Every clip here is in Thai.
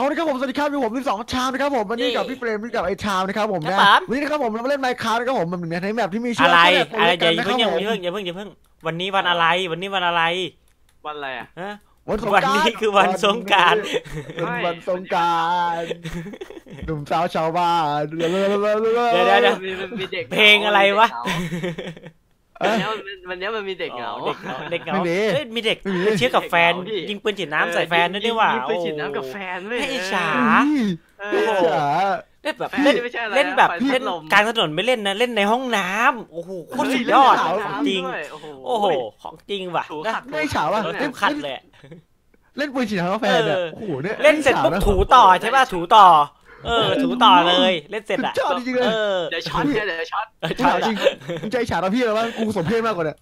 เอาละครับผมสวัสดีครับอยู่ผม12ชามนะครับผมวันนี้กับพี่เฟรมนี่กับไอ้ชามนะครับผมครันะบผม วันนี้นะครับผมเรามาเล่นไมค์คาร์นะครับผมมันเป็นในแบบที่มีชื่อะไรว่าอะไรอย่านะคเพิ่รับงอย่าผมเพิ่งอย่าเพิ่งอย่าเพิ่ง วันนี้วันอะไร วันนี้วันอะไร วันอะไรอะฮะวันสงวันกรานนี้ต์คือวันสงกรานต์เป็นวันสงกรารหนุ่มสาวชาวบ้านเดี๋ยวเดี๋ยวเดี๋ยวมีมีเด็กเพลงอะไรวะ วันนี้มันวันนี้มันมีเด็กเหงาเด็กเหงาเด็กเหงาไม่มีเอ้ยมีเด็กไม่มีเชื่อกับแฟนเด็กเหงาพี่ยิงปืนฉีดน้ำใส่แฟนด้วยนี่หว่ายิงไปฉีดน้ำกับแฟนเว้ยให้อิจฉาเอโอ้อโหเล่นแบบแฟนเล่นนี่ไม่ใช่อะไรนะเล่นแบบไฟพัดเล่นลมกลางถนนไม่เล่นนะเล่นในห้องน้ำโอ้โหโคตรสุดยอดของจริงด้วยโอ้โหโอ้โหของจริงว่ะถูนะขัดไม่ฉาว่ะเออเล่ถูนกขัดเลยอะเล่นปืนฉีดน้ำกาแฟเนี่ยเออโอ้โหเนี่ยเล่นเสร็จปุ๊บถูต่อใช่ป่ะถูต่อ เออถูต่อเลย เล่นเสร็จอะชอบจริงๆเลยเออเดี๋ยวช็อตเนี่ยเดี๋ยวช็อตเออถามจริงมึงใจฉาดเราพี่เลยว่ากูสมเพศมากกว่าเนี่ย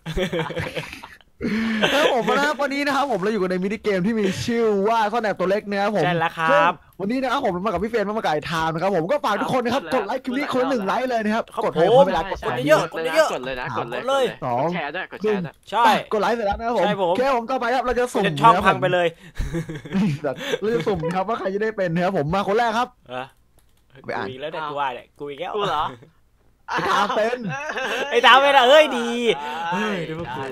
แล้วผมนะครับวันนี้นะครับผมเราอยู่กันในมินิเกมที่มีชื่อว่าซ่อนแอบตัวเล็กนะครับผมใช่แล้วครับซึ่งวันนี้นะครับผมมากับพี่เฟรนมากับไก่ไทม์นะครับผมก็ฝากทุกคนนะครับกดไลค์คลิปนี้คนละหนึ่งไลค์เลยนะครับครับกดผมให้เวลากดใช่ไลค์เยอะกดเลยเยนะอะกดเลยนะกดเลยกดเลยสองกดแชร์ด้วยกดแชร์ด้วยใช่กดไลค์เสร็จแล้วนะครับผมใช่ผมโอเคผมต่อไปครับเราจะสุ่มจะช่องนะครับพังไปเลยเราจะสุ่มครับว่าใครจะได้เป็นนะครับผมมาคนแรกครับเออ ไปอ่าน กูอีกแล้วเนี่ยกูว่าเนี่ยกูอีกแล้วกูเหรอไอ้ทามเป็นไอ้ตามไปนะเอ้ยดี เฮ้ย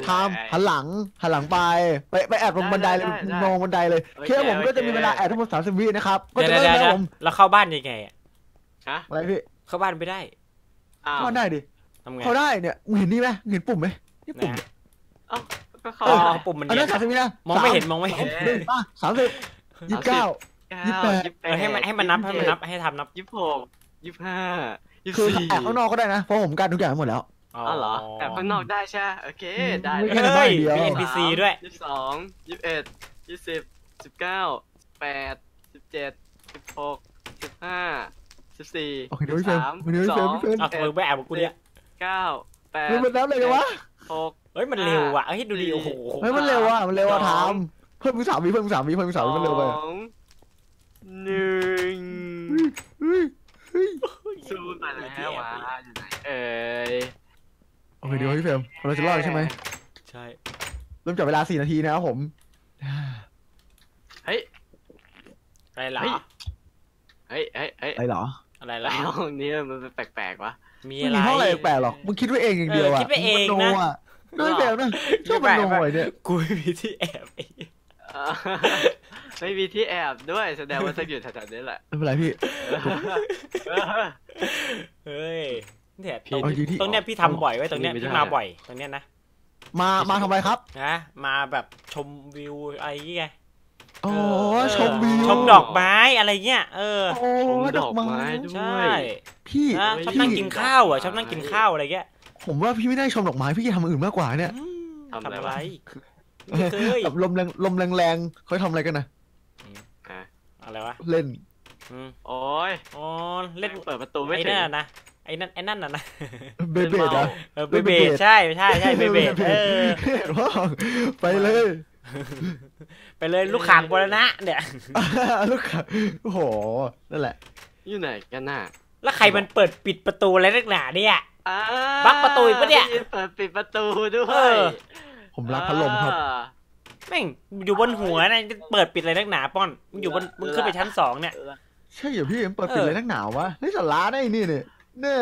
ทามหันหลังหันหลังไปไปไปแอบลงบันไดเลยได้ได้มองบันไดเลยโอโอเคเคผมก็จะโอเคมีเวลาแอบทั้งหมดสามสิบวินะครับก็เดี๋ยวจะเดี๋ยวเริ่มเดี๋นะยวผมเราเข้าบ้านยังไงอะฮะอะไรพี่เข้าบ้านไม่ได้อ้าวเข้าได้ดิทำไงเข้าได้เนี่ยมึงเห็นนี่ไหมมึงเห็นปุ่มไหมนี่ปุ่มนะก็เข้าอ๋อได้ปุ่มมันอันเนี้นั้นสามสิบวินะมองไม่เห็นสามมองไม่เห็นหนึ่งป่ะสามสิบยี่สิบเก้า ยี่สิบแปด เออให้มันให้มันนับให้มันนับให้ทำนับยี่สิบหกยี่สิบห้ายี่สิคืบอสี่แอบข้างนอกก็ได้นะเพราะผมกันทุกอย่างหมดแล้ว อ๋อเหรอแอบข้างนอกได้ใช่ไหมโอเคได้ไม่เลยแค่ในบ้านเดียวมี NPC ด้วยยี่สิบสองยี่สิบเอ็ดยี่สิบสิบเก้าแปดสิบเจ็ดสิบหกสิบห้าสิบสี่โอเคเดี๋ยวพี่เฟรมสามเดี๋ยวพี่สเฟรอมงพี่เฟรม เอาทำไมไม่แอบกับกูเนี่ยเก้าแปดเฮ้ยมันนับเลยกันวะหก เฮ้ยมันเร็วอะเฮ้ยดูดิโอ้โห เฮ้ยมันเร็วอะมันเร็วอะสองทำเพิ่มมือสามวิเพิ่มมือสามวิเพิ่มมือสามวิมันเร็วไป สอง หนึ่งเฮ้ยเฮ้ยสู้มาแล้ววะอยู่ไหนเอ่ยโอเคเดี๋ยวพี่เฟรมเราจะรอดใช่ไหมใช่เริ่มจับเวลาสี่นาทีนะครับผมเฮ้ยอะไรล่ะเฮ้ยเฮ้ยเฮ้ยเฮ้ยอะไรเหรออะไรแล้ล่ะวห้องนี้มันเป็นแปลกๆวะมีไม่อะไรมีห้องอะไรแปลกหรอกมึงคิดไว้เองอย่างเดียวอะเออคิดไปเองนะมึโอ่ด้วยแบบนั้นชอบมันโนไอ้เนี่ยกูไม่มีที่แอบ ไอ้อ่าไม่มีที่แอบด้วยแสดงว่าต้องอยู่แถวๆนี้แหละไม่เป็นไรพี่ เฮ้ยเนี่ยพี่ตรงเอาอยู่ที่ ตรงเนี้ยพี่ทำบ่อยไว้ยตรงเนี้ยไม่ได้พี่มาบ่อยตรงเนี้ยนะมามาทำอะไรครับนะมาแบบชมวิวอะไรเงี้ยโอ้เออชมวิวชมดอกไม้อะไรเงี้ยเออ โอ้ชมดดออกกไม้ไม้ด้ใชว่ย พี่นะเฮ้ยชอบนั่งกินข้าวอะชอบนั่งกินข้าวอะไรเงี้ยผมว่าพี่ไม่ได้ชมดอกไม้พี่จะทำอย่างอื่นมากกว่าเนี่ย อืมทำทำอะไรอะไรวะ ไม่เคยแบบลมแรงลมแรงๆเขาทำอะไรกันนะ อะอะไรวะเล่นอืมโอ้ยอ๋อเล่นเปิดประตูไม่ไอ้ถึงนั่นน่ะนะไอ้นั่นไอ้นั่นน่ะนะเบเบดเหรอเออเบเล่นเบเบเบดดใช่ใช่ใช่เบเบดเออเห็นว่าไปเลยไปเลยลูกขางบรณะเนี่ยลูกค้าโอ้โหนั่นแหละ อยู่ไหนกันน่ะแล้วใครมันเปิดปิดประตูอะไรนักหนาเนี่ยอ่าบั๊กประตูอีกปะเนี่ยได้เปิดปิดประตูด้วเอยอ ผมรักพัดลมครับ อ่า แม่งอยู่บนหัวนะจะเปิดปิดอะไรนักหนาป้อนมึงอยู่บนมึงขึ้นไปชั้นสองเนี่ยใช่เหรอพี่มันเปิดปิดเออเลยนักหนาววะนี่สาระได้นี่เนี่ยเนี่ย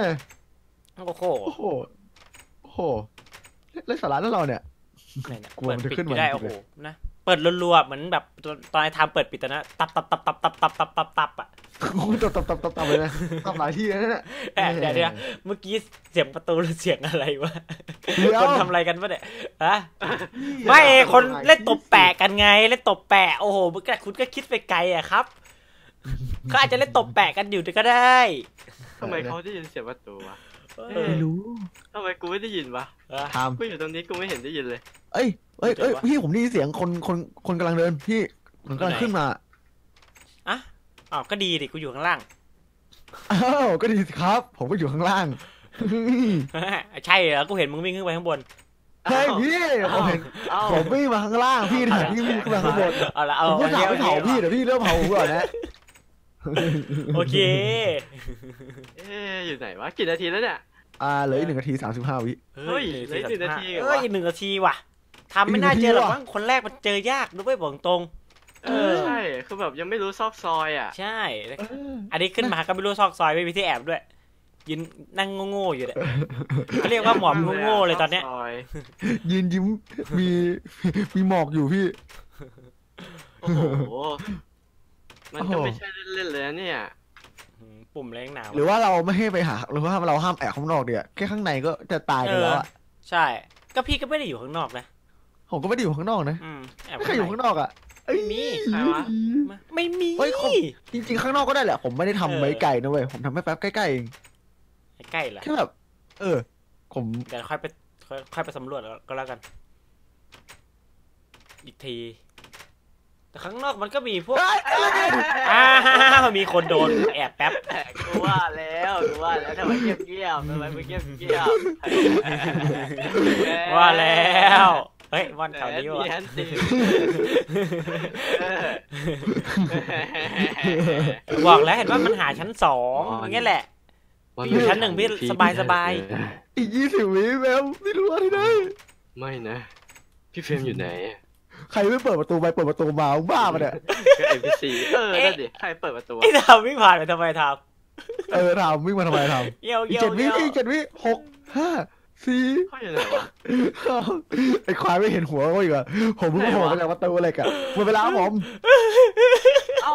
โอ้โหโอ้โหโอ้โหเล่นสาระแล้วเราเนี่ยเนี่ยเนี่ยกลัวเปิดมันจะปิดขึ้นไม่ได้มาโอ้โหนะ เปิดรัวๆเหมือนแบบตอนตอนไอ้ทำเปิดปิดตอนนั้นตับตับตับตับตับตับตับตับตับอะโอ้โหตับตับตับตับตับเลยนะตับหลายที่นะเนี่ยเอ๊ะเดี๋ยวเดี๋ยวเมื่อกี้เสียงประตูหรือเสียงอะไรวะเดี๋ยวคนทำอะไรกันวะเนี่ยฮะไม่คนเล่นตบแปะกันไงเล่นตบแปะโอ้โหมึงก็คุณก็คิดไปไกลอะครับก็อาจจะเล่นตบแปะกันอยู่ก็ได้ทำไมเขาได้ยินเสียงประตูวะเอเออ ไม่รู้ทำไมกูไม่ได้ยินวะเออทกูอยู่ตรงนี้กูไม่เห็นได้ยินเลยำเอ้ยเอ้ยเอ้ยเจ๋งวะพี่ผมได้ยินเสียงคนคนคนกำลังเดินพี่มันกำลังขึ้นมาอะอ้าวก็ดีดิกูอยู่ข้างล่างอ้าวก็ดีสิครับ ผมก็อยู่ข้างล่างใช่เหรอกูเห็นมึงวิ่งขึ้นไปข้างบนเฮ้ยพี่ผมเห็นเอ้าผมวิ่งมาข้างล่างพี่ถ่ายพี่วิ่งขึ้นมาข้างบนเอาละเอาผมก็ถามโอไปเคเผาพี่เดี๋ยวพี่เริ่มเผาผมก่อนนะ โอเค เอ๊ะอยู่ไหนวะกี่นาทีแล้วเนี่ย อ่าเหลืออีกหนึ่งนาทีสามสิบห้าวิ เฮ้ยเหลืออีกหนึ่งนาทีเหรอวะเอ้ยอีกหนึ่งนาทีว่ะทำไม่น่าเจอหรอกอีกหนึ่งนาทีมั้งคนแรกมันเจอยากด้วยบอกตรง เออใช่คือแบบยังไม่รู้ซอกซอยอะ ใช่เอออันนี้ขึ้นมาก็ไม่รู้ซอกซอยไม่มีที่แอบด้วยยืนนั่งโง่ๆอยู่เนี่ยเขาเรียกว่าหมอบโง่ๆเลยตอนเนี้ยซกซอยยืนยิ้มมีมีหมอกอยู่พี่ โอ้โห มันก็โอ้โหไม่ใช่เล่นๆเลยนะเนี่ย อืมปุ่มแรงหนาวหรือว่าเราไม่ให้ไปหา หรือว่าเราห้ามแอบข้างนอกเดียวแค่ข้างในก็จะตายไปแล้วอะใช่ ก็พี่ก็ไม่ได้อยู่ข้างนอกนะผมก็ไม่ได้อยู่ข้างนอกนะอืมแอบไม่เคยอยู่ข้างนอกอะเอ้ยไม่มีใครวะ มาไม่มี เฮ้ยผม จริงๆข้างนอกก็ได้แหละ ผมไม่ได้ทำเออ ไว้ไกลนะเว้ยผมทำให้แป๊บใกล้ๆเองใกล้ๆเหรอแค่แบบเออ ผมเดี๋ยวค่อยไปค่อยค่อยไปสำรวจก็แล้วกัน อีกที แต่ข้างนอกมันก็มีพวกเอ้ยอะไรเนี่ยอ้าวมีคนโดนแอบแป๊บแต่กูว่าแล้วกูว่าแล้วทำไมเงียบเงียบๆทำไมไม่เงียบเงียบๆว่าแล้วเฮ้ยวันแถวนี้แหมวะเนียนสิเออบอกแล้วเห็นว่ามันหาชั้นสองอ๋อออย่างเงี้ยแหละพี่อยู่ชั้นหนึ่งพี่สบายสบายอีกยี่สิบวิแมวไม่รู้อะไรได้ไม่นะ พี่เฟรมอยู่ไหน ใครไม่เปิดประตูไปเปิดประตูมาบ้าปะเนี่ยก็ NPC เออนั่นดิใครเปิดประตูไอ้ทำวิ่งผ่านไปทำไมทเออทำวิ่งมาทำไมทำเยี่ยวำอีกเยี่ยวเจ็ดวิเยี่ยวอีกเจ็ดวิหกห้า สี่เขาอยู่ไหนวะไอ้ควายไม่เห็นหัวก็อีกอะผมเพิ่งโผล่มาจากประตูเหล็กอะหมดเวลาครับผมเอ้า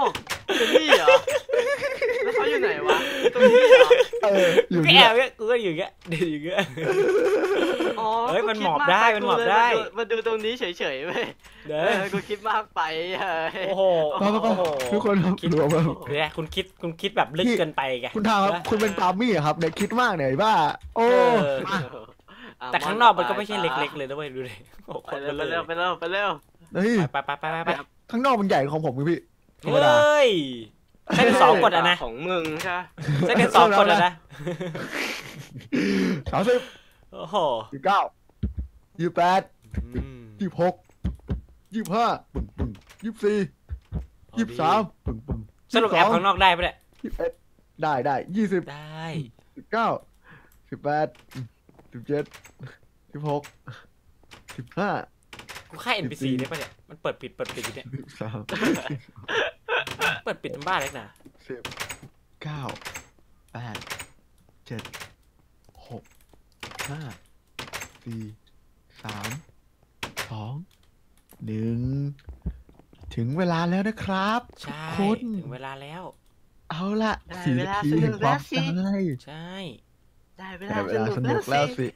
อยู่นี่เหรอแล้วเขาอยู่ไหนวะตรงนี้เหรอเอออยู่ก็เนี่แอยบเงี้ยกูก็อยู่เงี้ยเดี๋ยวอยู่เงี้ย อ๋อเฮ้ยมันกูหมอบคิากได้ปมันหมอบกูเลยได้มาดูตรงนี้เฉยๆเว้ยเด้เอออกูคิดมากไปเฮ้ย โอ้โหไปไปไปโอ้โหทุกคนครับคิดรวมครับเดี๋ยวคุณคิดคุณคิดแบบลึกเกินไปไงคุณทางครับคุณเป็นปาล์มมี่อะครับเนี่ยคิดมากเนี่ยไอ้บ้า โอ้เออ มาอะ แต่ข้างนอกมันก็ไม่ใช่เล็กๆเลยนะเว้ยดูดิโอ้โหไปคนเร็วเบไปลอเร็วไปเร็วไปเร็วเฮ้ยไปไปไปไปไปข้างนอกมันใหญ่ของผมไงพี่ ธรรมเฮดา้ยเส้นสองกดอะนะของมึงใช่ปะเส้นสองกดอะนะสามสิบโอ้โหยี่สิบเก้ายี่สิบแปดอืมยี่สิบหกยี่สิบห้าปึ้งปึ้งยี่สิบสี่ยี่สิบสามปึ้งปึ้งสรุปแอบข้างนอกได้ปะเนี่ยยี่สิบเอ็ดได้ได้ยี่สิบได้ สิบเก้าสิบแปด สิบเจ็ดสิบหกสิบห้ากูค่า NPC ได้ปะเนี่ย มันเปิดปิดเปิดปิดอยู่เนี่ย สิบสามเปิดปิดทั้งบ้านเลยนะสิบเก้าแปดเจ็ดหกห้าสี่สามสองหนึ่งถึงเวลาแล้วนะครับ ใช่คุณ ถึงเวลาแล้ว เอาละได้สี่เวนาลาทีสนุแห่งกคแล้วาวมสิ ตาย ใช่ ได้เวได้ลาเวสลานุกสนุแล้กวแล้วสิสิ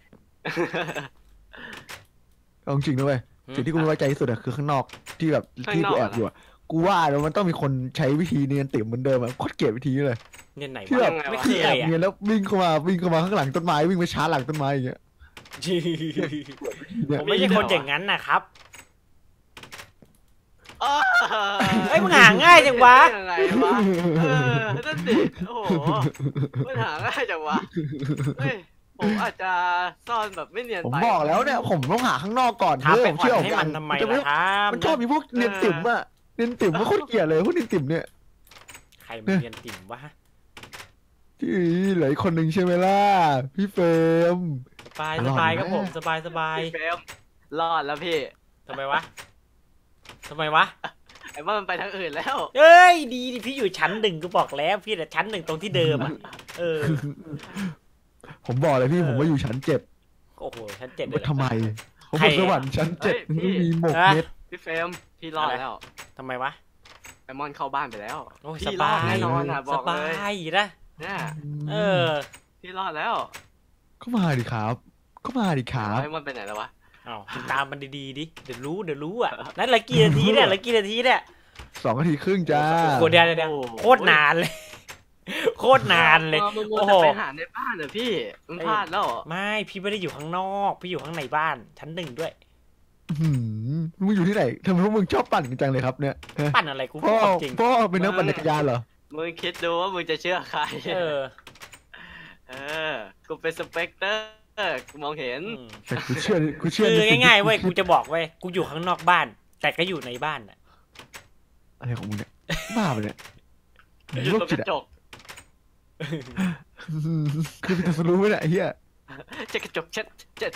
เอาจริงนะเว้ยสิ่งที่กูไม่ไว้ใจที่สุดอะคือข้างนอกที่แบบที่กูแอบอยู่อะกูว่าแล้วมันต้องมีคนใช้วิธีเนียนติ่มเหมือนเดิมอะโคตรเกลียดวิธีนี้เลยเนี่ยไหนที่วะแบบไม่เคที่ยแอบอะเนียนแล้ววิ่งเข้ามาวิ่งเข้ามาข้างหลังต้นไม้วิ่งไปชาร์จหลังต้นไม้อย่างเงี้ยเนี่ยผมไม่ใช่คนอย่างนั้นนะครับอ้าว เฮ้ยมึงหาง่ายจังวะยังไงวะเออนั่นสิโอ้โหมันหาง่ายจังวะเฮ้ยผมอาจจะซ่อนแบบไม่เนียนผมไปบอกแล้วเนี่ยผมต้องหาข้างนอกก่อนทำเพื่ไปอผมอ่อเชื่อนผมให้มันทำไมจะล่ะครับมันชอบมีพวกเนียนติ่มอะเนียนติ่มมันโคตรเกลียดเลยพวกเนียนติ่มเนี่ยใครมันเรียนติ่มวะที่เหลืออีกคนหนึ่งใช่ไหมล่ะพี่เฟรมสบายอสร่อยบายครับมากผมสบายสบายพี่เฟรมรอดแล้วพี่ทำไมวะ ทำไมวะไอ้ว่ามันไปทางอื่นแล้ว เอ้ยดีดิพี่อยู่ชั้นหนึ่งก็บอกแล้วพี่แต่ชั้นหนึ่งตรงที่เดิมอะเออ ผมบอกเลยพี่ผมว่าอยู่ชั้นเจ็ดโอ้โหชั้นเจ็ดเลยเหรอ ทำไม ผมใคร บนสวรรค์ชั้นเจ็ดเฮ้ยพี่ไม่มีหมกฮะเม็ด พี่เฟรมพี่รอดอะไรแล้วทำไมวะไอมอนเข้าบ้านไปแล้วโอ้ยพี่สรอดบายแน่นอนอะบสอกบาเลยยนะเนี่ยเออ พี่รอดแล้วก็มาดิครับ ก็มาดิครับไอมอนไปไหนแล้ววะเอาตามมันดีๆดิ เดี๋ยวรู้เดี๋ยวรู้อะ นั่นเหละกี่นาทีเนี่ยเหละกี่นาทีเนี่ยสองนาทีครึ่งจ้าโคตรเดียวเดี๋ยวโคตรนานเลย โคตรนานเลยมันมัวโอ้โหแต่ไปหาในบ้านเหรอพี่ มันพลาดแล้วเหรอไม่พี่ไม่ได้อยู่ข้างนอก พี่อยู่ข้างในบ้าน ชั้นหนึ่งด้วยหืมมึงอยู่ที่ไหนทำไมพวกมึงชอบปั่นกันจังเลยครับเนี่ยฮะปั่นอะไรกูพ่อบอกจริงพ่อเป็นนักปั่นจักรยานเหรอมึงคิดดูว่ามึงจะเชื่อใคร เออ เออ กูเป็นสเปกเตอร์ กูมองเห็นอืมแต่กูเชื่อกูเชื่อคือในสิ่ง่ายๆเว้ยที่กูจะบอกเว้ยกูอยู่ข้างนอกบ้าน แต่ก็อยู่ในบ้านอะอะไรของมึงเนี่ยบ้าไปะเนี่ยอยู่โรคตรงจิกตระอะจกอืมคือเป็นจะรู้ไหมเนี่ยไอ้เหี้ยจะกระจกเช็ดเช็ด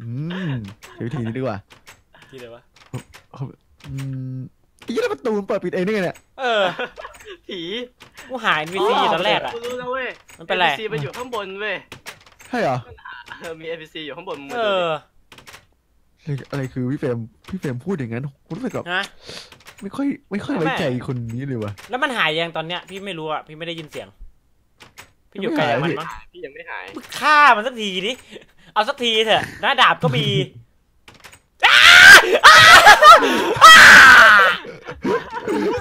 อืมใช้วิธีนี้ดีกว่าที่เลยวะอืมยี่แล้วประตูมันเปิดปิดเองได้ไงเนี่ยเออผีกูหา NPC ตอนแรกอะ กูรู้แล้วเว้ยมันเป็นไร NPC มันอยู่ข้างบนเว้ย ใช่เหรอเออมี NPC อยู่ข้างบนมึงเอมาดูดิออะไรคือพี่เฟรมพี่เฟรมพูดอย่างนั้นผมรู้สึกแบบนะไม่ค่อยไม่ค่อยไว้ใจคนนี้เลยวะแล้วมันหายยังตอนเนี้ยพี่ไม่รู้อะพี่ไม่ได้ยินเสียง พี่อยู่ไกลไม่จากหายมันพี่มั้งพี่ยังไม่หายมึงฆ่ามันสักทีดิเอาสักทีเถอะหน้าดาบก็มี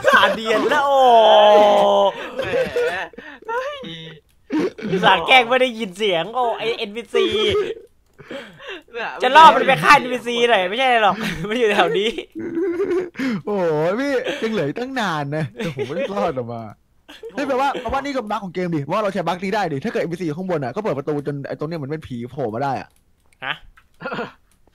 สาเดียนแล้วโอ้ แหมเฮ้ย สาแกล้งไม่ได้ยินเสียง โอ้ไอเอ็นพีซีเนี่ยจะล่อมันไปฆ่าเอ็นพีซีหน่อยไม่ใช่หรอก มันอยู่แถวนี้ โอ้โหพี่ยังเหลืออีกตั้งนานนะแต่ผมไม่ได้รอดออกมานี่แปลว่าแปลว่านี่ก็บั๊กของเกมดิว่าเราใช้บั๊กนี้ได้ดิถ้าเกิด NPC อยู่ข้างบนอะก็เปิดประตูจนไอ้ตรงเนี้ยเหมันเป็นผีโผล่มาได้อะฮะ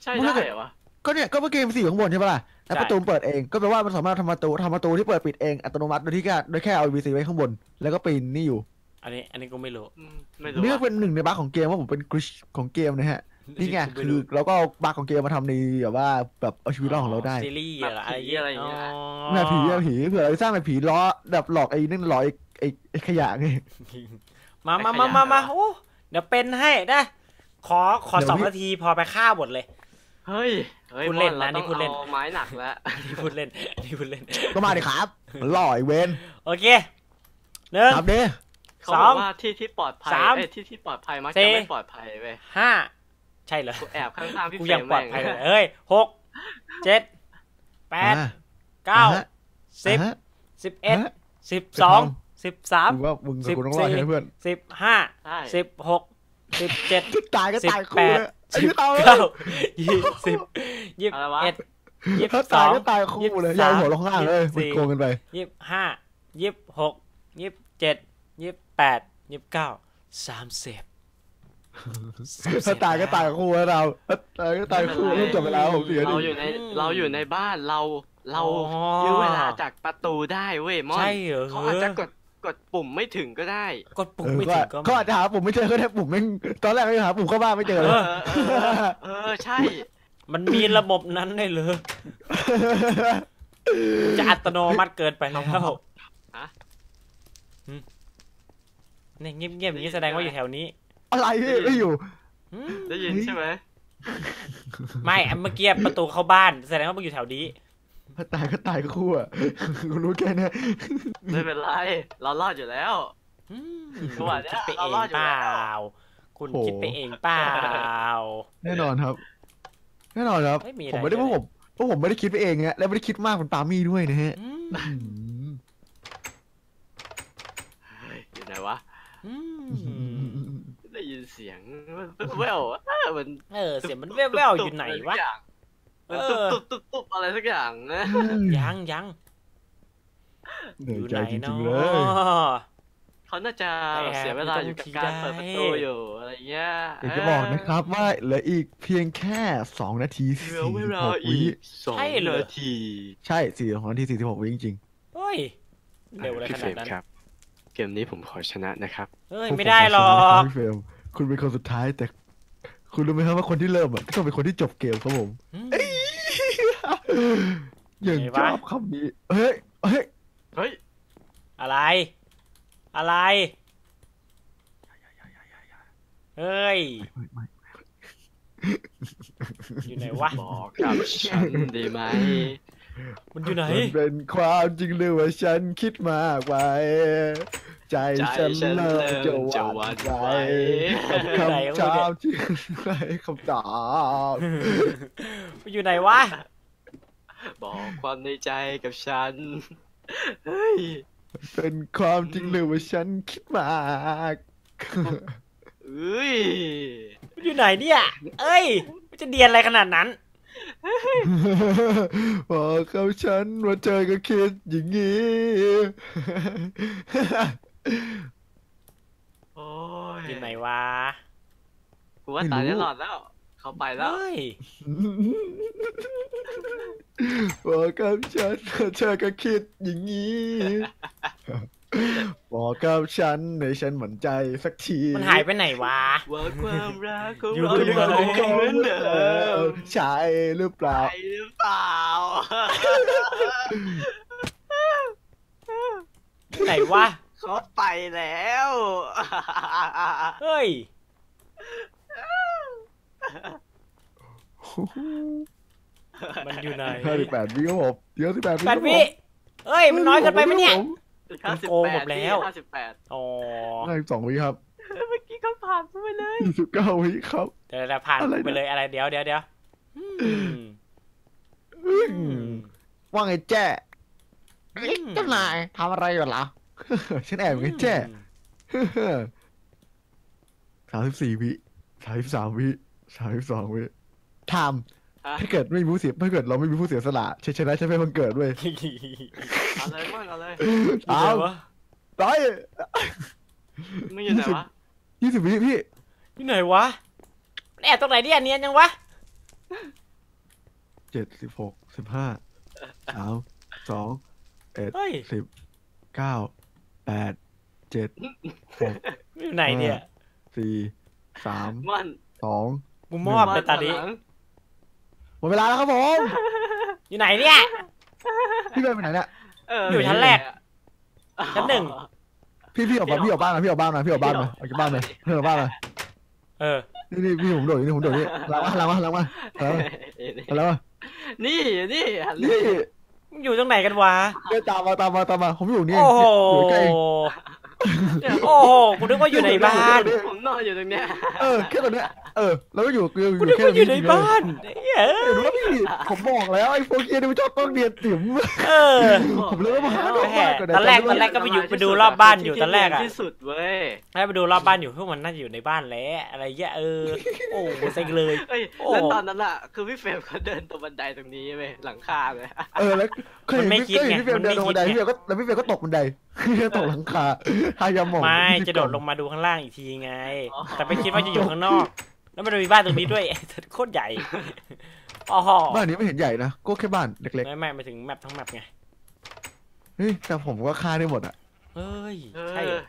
ใช่ได้เหรอวะก็เนี่ยก็เมื่อกี้ NPC อยู่ข้างบนใช่ปะล่ะแล้วใช่ประตูเปิดเองก็แปลว่ามันสามารถทำประตูทำประตูที่เปิดปิดเองอัตโนมัติโดยที่แค่โดยแค่เอา NPC ไว้ข้างบน แล้วก็ปีนนี่อยู่ อันนี้ อันนี้กูไม่รู้อืมไม่รู้นี่ก็อะเป็นหนึ่งในบั๊กของเกมว่าผมเป็นกริชของเกมนะฮะ นี่ไงกูม่คือรู้เราก็เอาบั๊กของเกมมาทำในแบบว่าแบบเอาชีวิตรอดของเราได้ซีรีส์เหรออะไรเงี้ยอ๋อแม่ผีแม่ผีเผื่อเราสร้างเป็นผีล้อแบบหลอกไอ้นั่นหลอกไอ้ไอ้ไอ้ขยะไง มามามามามาโอ้เดี๋ยวเป็นให้นะขอขอเดี๋ยวสองพี่ นาทีพอไปฆ่าหมดเลย เฮ้ยเฮ้ยพูดเล่นบอนะรานี่ต้องพูดเล่น อาไม้หนักแล้ว นี่พูดเล่นนี่พูดเล่น ก็มาดิครับหล่อไอ้เวนโอเคหนึ่ง ครับเด้ เขาสบอองกว่าที่ที่ปลอดภัยสามเอ้ยที่ที่ปลอดภัยมักสี่จะไม่ปลอดภัยเว้ยห้าใช่เหรอกูแอบข้างๆพี่กูเฟรยังมปลอดแม่งภัยเลยเอ้ยหกเจ็ดแปดอะเก้าอะสิบอะสิบเอ็ดอะสิบสองสิบสามกูว่ามึงกับสิบกูต้องรอดสี่ใช่ไหมเพื่อนสิบห้าใช่สิบหกสิบเจ็ดตายก็สิบตายคู่แปดเลยไอ้สิบที่ตายเก้ายี่สิบยี่สิบอะไรวะเอ็ดยี่สิถ้าบสตาอยงก็ตายคู่เลยยี่ยาสิบสามวหัวลงข้างล่างเลยยี่สิบมันสี่โกงกันไปยี่สิบห้ายี่สิบหกยี่สิบเจ็ดยี่สิบ แปดยี่สิบเก้าสามสิบถ้าตายก็ตายคู่แล้วเราถ้าตายก็ตายคู่ต้องจบเวลาผมเสียเราดิอยู่ในเราอยู่ในบ้านเราเราอ๋อยื้อเวลาจากประตูได้เว้ยมอนใช่เหรอเขาอาจจะกดกดปุ่มไม่ถึงก็ได้ กดปุ่มเออไม่ก็ถึงก็ก็อาจจะหาปุ่มไม่เจอก็ได้ปุ่มแม่งตอนแรกไม่หาปุ่มเข้าบ้านไม่เจอเอเลยอเออเออใช่ มันมีระบบนั้นได้เลยจะอัตโนมัติเกินไปแล้วฮะอืม เนี่ยเงียบๆอย่างนี้แสดงว่าอยู่แถวนี้ อะไรพี่ไม่อยู่อืมได้ยินใช่ไหมไม่อันเมื่อกี้ประตูเข้าบ้าน แสดงว่ามันอยู่แถวนี้ถ้าตายก็ตายคู่อะกูรู้แค่เนี้ยไม่เป็นไร เรารอดอยู่แล้วอืมจังหวะเนี้ยคิดไปเอเรางรอดอยู่เปแล้ล่าวคุณคิดไปเองเปล่า แน่นอนครับ แน่นอนครับไม่มีอะไรผมไม่ได้พวกผมพวกผมไม่ได้คิดไปเองเนี้ยและไม่ได้คิดมากเป็นปามี่ด้วยนะฮะอืมอืมเฮ้ยอยู่ไหนวะอืม ได้ยินเสียงมันแววๆเออมันเออเสียงมันแว่วๆอยู่ไหนวะมันเอตุ๊บอตุ๊บตุ๊บตุ๊บอะไรสักอย่างนะยังยังเหนื่ออยยู่ใจไหนจริเนางๆเลยะเขาน่าจะแต่เสียเวลาอยู่กับการเปิดประตูได้อยู่อะไรเงี้ยอยากจะบอกนะครับว่าเหลืออีกเพียงแค่สองนาทีเหสี่ลือเวสิบลาหกอีวิกสองใช่เหรอนาที ใช่สี่สองนาทีสี่สิบหกวิจริงเฮ้ยเร็วอะไรขนาดนั้นครับ เกมนี้ผมขอชนะนะครับ เฮ้ยๆไม่ได้หรอก พี่เฟรมคุณเป็นคนสุดท้ายแต่ คุณรู้ไหมครับว่าคนที่เริ่มอะก็ต้องเป็นคนที่จบเกมครับผมอืมอย่างไงชวะ อบคำนี้เฮ้ยเฮ้ยเฮ้ยอะไร อะไร เฮ้ย ไม่ไม่อยู่ไหนวะ บอกกับฉันได้ไหม มันอยู่ไหน มันเป็นความจริงหรือว่าฉันคิดมากไปใจใจฉันฉันเริ่เริ่มมจะจะหหวั่วันนไหวไหวกับคำถามที่ไม่คำตอบมันอยู่ไหนวะ บอกความในใจกับฉัน เฮ้ย เป็นความจริงหรือว่าฉันคิดมากเอ้ยมันอยู่ไหนเนี่ย เอ้ยมันจะเดียนอะไรขนาดนั้น บอกกับฉันว่าเธอก็คิดอย่างนี้ โอ้ยอยู่ไหนวะกูว่าตายแน่นอนแล้ว เขาไปแล้ว เฮ้ยบอกกับฉันว่าเธอก็คิดอย่างนี้ บอกกับฉันในฉันหมั่นใจสักทีมันหายไปไหนวะว่าความรักของอยู่เราที่ยังไหนคงเหมือนเดิมใช่หรือเปล่าใช่หรือเปล่า ไหนวะเขาไปแล้ว เฮ้ยมันอยู่ไหนห้าสิบแปดวิครับผมเดี๋ยวสิบแปดวิแปดวิเฮ้ย มันน้อยเกินไปไหมเนี่ย ห้าสิบโกงแปหมดดแล้วห้าสิบแปดอ๋อห้าสิบสองวิครับเมื่อกี้เขาผ่านไปเลยยี่สิบเก้าวิครับเดี๋ยวเราผ่านอะไรนะไปเลยอะไรเดี๋ยวเดี๋ยวเดี๋ยวอืมอืมอืมว่าไงแจ้อืมเจ้านายทำอะไรอยู่ล่ะฉันแอบไงแจ้สามสิบสี่วิสามสิบสามวิสามสิบสองวิทามฮะ ถ้าเกิดไม่มีผู้เสียถ้าเกิดเราไม่มีผู้เสียสละชัยชนะจะไม่บังเกิดเว้ยเอาเลยมั่งเอาเลยเอาอยู่ไหนวะร้อยไม่อยู่ไหนวะยี่สิบวิพี่อยู่ไหนวะมันแอบตรงไหนเนี่ยเนียนยังวะเจ็ดสิบหกสิบห้าสามสองเอ็ดเฮ้ยสิบเก้าแปดเจ็ดหกอยู่ไหนเนี่ยสี่สามมันสองกูมอบเลยตอนนี้หลังห มดเวลาแล้วครับผมอยู่ไหนเนี่ย พี่เบนไปไหนเนี่ยเออออยู่ชั้นแรก ชั้นหนึ่ง พี่พี่ออกมาพี่ออกบ้านมาพี่ออกบ้านมาพี่ออกบ้านมาออกจากบ้านมาพี่ออกบ้านมาเออ นี่นี่พี่ผมโดดอยู่นี่ผมโดดนี่หลังมาหลังมาหลังมาหลังมาหลังมานี่นี่หันนี่มึงอยู่ตรงไหนกันวะเดินตามมาตามมาตามมาผมอยู่นี่โอ้โหอยู่ใกล้ โอ้โหกูนึกว่าอยู่ในบ้าน ผมนอนอยู่ตรงเนี้ย เออแค่ตรงเนี้ย เออ แล้วก็อยู่อยู่กูนึกว่าอยู่ในบ้านเฮ้ยเห็นว่าพี่ผมบอกแล้วไอ้พวกเกียร์นี่มันชอบต้องเรียนติ๋มเออ ผมเลยว่ามาหาดอกแหไม้มก่อนตอนแรกตอนแรกก็ไปอยู่ไปดูรอบบ้านอยู่ตอนแรกอะที่สุดเว้ยให้ไปดูรอบบ้านอยู่พวกมันน่าจะอยู่ในบ้านแล้วอะไรเงี้ยเออ โอ้โหเซ็งเลยเอ้ยโอ้แล้วตอนนั้นอะคือพี่เฟรมเขาเดินตรงบันไดตรงนี้เว้ยหลังคาเลย เออแล้วเคยมันไม่เห็นคิดเคยเห็นไงพี่เฟรมเดินลงบันไดมันไม่คิดไงพี่เฟรมก็แล้วพี่เฟรมก็ตกบันไดตกหลังคาทายาหมองไม่จะโดดลงมาดูข้างล่างอีกทีไง แต่ไม่คิดว่าจะอยู่ข้างนอก แล้วมันมีบ้านตรงนี้ด้วยโคตรใหญ่อ๋อบ้านนี้ไม่เห็นใหญ่นะก็แค่บ้านเล็กไม่ไม่ไปถึงแมปทั้งแมปไงๆเฮ้ยแต่ผมก็ฆ่าได้หมดอะเฮ้ยเอใช่เหรออ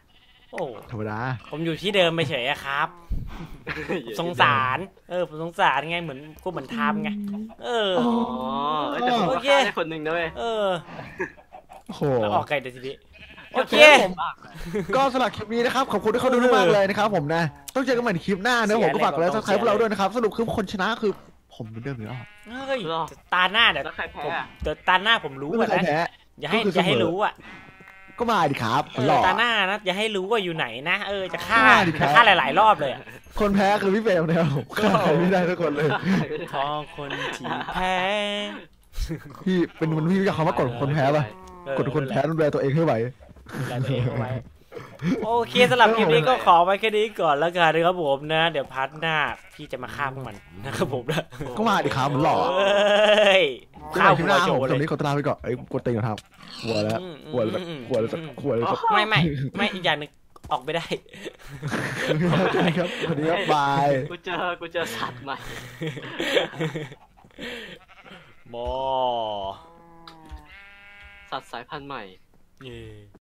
โอ้ธรรมดาผมอยู่ที่เดิมไปเฉยอะครับ สงสารเออผมสงสารไงเหมือนกูเหมือนทำไงเอออ๋อเอ้ยแต่ผมโอก็เคฆ่าได้คนหนึ่งนะเว้ยเออโอ้โหแล้วออกไกลเดี๋ยวทีนี้ โอเคผมก็สำหรับคลิปนี้นะครับ ขอบคุณที่เขาดูมากเลยนะครับผมนะ ต้องเจอกันใหม่ในคลิปหน้านะผมก็ฝากกดไลค์ซับสไครต์พวกเราด้วยนะครับ สรุปคือคนชนะคือผมเหมือนเดิมเลยอะเฮ้ยตาหน้าเดี๋ยวแล้วใครแพ้ผมอะเดี๋ยวตาหน้าผมรู้ไม่มีอะใครนะแพ้อย่าให้ก็คืออย่าให้เสมอรู้อะก็มาดิครับเออหล่อตาหน้านะอย่าให้รู้ว่าอยู่ไหนนะ เออจะฆ่าฆ่าดิครับจะฆ่าหลาย ๆ รอบเลยอะคนแพ้คือพี่เฟรมนะครับผมฆ่าใครไม่ได้ทุกคนเลยพอคนที่แพ้พี่เป็นมันพี่รู้จักคำว่ากดคนแพ้ป่ะเออกดคนแพ้ต้องดูแลตัวเองให้ไหว ดูแลตัวเองเอาไว้โอเคสำหรับคลิปนี้ก็ขอไว้แค่นี้ก่อนแล้วกันนะครับผมนะ เดี๋ยวพาร์ทหน้าพี่จะมาฆ่าพวกมันนะครับผมนะก็มาดิครับมันหล่อเอ้ยข้าข้าววคลิปหัหวน้าโชผมว์ตรงเลยนี้ขอตลาไปก่อนไอ้ยกดตีนก่อนครับหัวแล้วอืมหัวแล้วอืมหัวแล้วอืมหัวแล้วสักหัวแล้วไม่ไม่ไม่อีกอย่างหนึ่งออกไม่ได้ครับสวัสดีครับบายกูเจอกูเจอสัตว์ใหม่บอสัตว์สายพันธุ์ใหม่ เย่